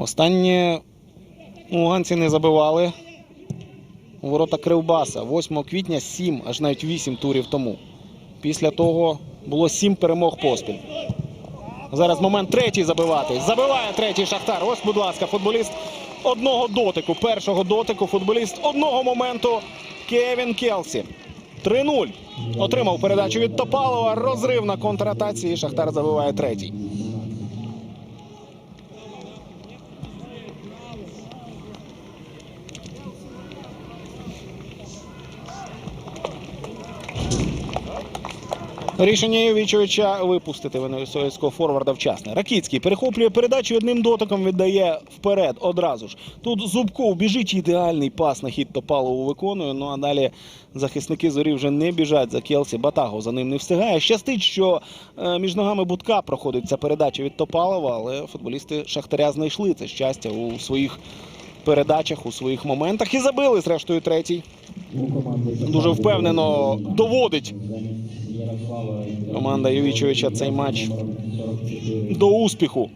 Останнє луганці не забивали. Ворота Кривбаса 8 квітня 7, аж навіть 8 турів тому. Після того було 7 перемог поспіль. Зараз момент третій забивати. Забиває третій Шахтар. Ось, будь ласка, футболіст одного дотику. Першого дотику. Футболіст одного моменту. Кевін Келсі. 3-0. Отримав передачу від Топалова. Розрив на контратаці. І Шахтар забиває третій. Рішення Йовічовича випустити венесуельського форварда вчасно. Ракіцький перехоплює передачу і одним дотиком віддає вперед одразу ж. Тут Зубков біжить ідеальний пас на хід Топалову виконує. Ну а далі захисники зорі вже не біжать за Келсі. Батагов за ним не встигає. Щастить, що е, між ногами Будка проходить ця передача від Топалова, але футболісти Шахтаря знайшли це щастя у своїх передачах, у своїх моментах і забили, зрештою, третій. Дуже впевнено доводить команда Ювічовича цей матч до успіху.